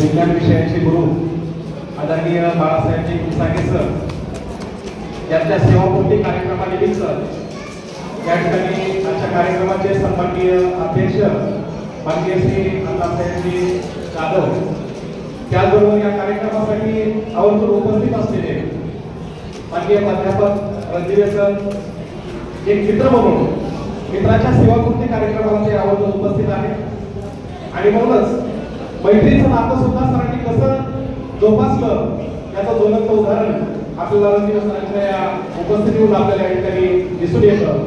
विज्ञान विषयाचे गुरु आदरणीय बाळासाहेबजी सागे सर यांच्या सेवापूर्ती कार्यक्रमानिमित्त या ठिकाणी आजच्या कार्यक्रमाचे सन्माननीय अध्यक्ष माननीय श्री अण्णासाहेबजी जाधव त्याचबरोबर या कार्यक्रमासाठी आवर्जून उपस्थित असलेले माननीय प्राध्यापक रणदिवे सर एक मित्र म्हणून मित्राच्या सेवाकृती कार्यक्रमाला ते आवर्जून उपस्थित आहे आणि म्हणूनच मैत्रीचं नातं सुद्धा सरांनी कसं जोपासलं याचं ज्वलंत उदाहरण आपल्याला रणदिवे सरांच्या या उपस्थितीतून आपल्याला या ठिकाणी दिसून येतं.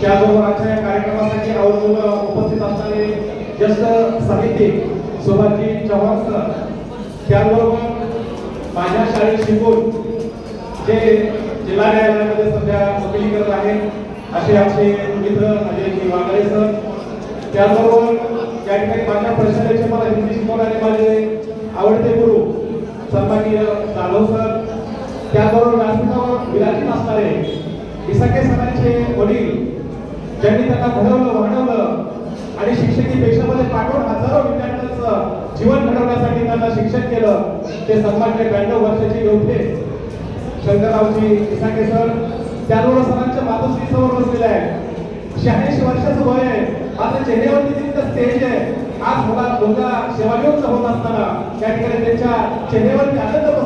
त्याचबरोबर आजच्या या कार्यक्रमासाठी आवर्जून उपस्थित असणारे ज्येष्ठ साहित्यिक सुभाषजी चव्हाण सर त्याबरोबर माझ्या शाळेत शिकून जे जिल्हा न्यायालयामध्ये सध्या वकिली करत आहेत असे आमचे मित्र म्हणजे अजय वागळे सर त्याचबरोबर या ठिकाणी माझ्या परिषदेचे मला हिंदी शिकवणारे माझे आवडते गुरु सन्माननीय जाधव सर त्याचबरोबर नाशिकावर विराजित असणारे इसाके सरांचे वडील ज्यांनी त्यांना घडवलं वाढवलं शिक्षकी पेशामध्ये पाठवून हजारो विद्यार्थ्यांचं जीवन घडवण्यासाठी त्यांना शिक्षण केलं. ते सन्मान्य ब्याण्णव वर्षाचे योद्धे. शंकररावजी इसाके सर त्याचबरोबर सरांच्या मातोश्री समोर बसलेले आहे शहाऐंशी वर्षाचं वय आहे. आता चेहऱ्यावरती तिथं स्टेज आहे. आज मुला मुलगा सेवानिवृत्त होत असताना त्या ठिकाणी त्यांच्या चेहऱ्यावरती आनंद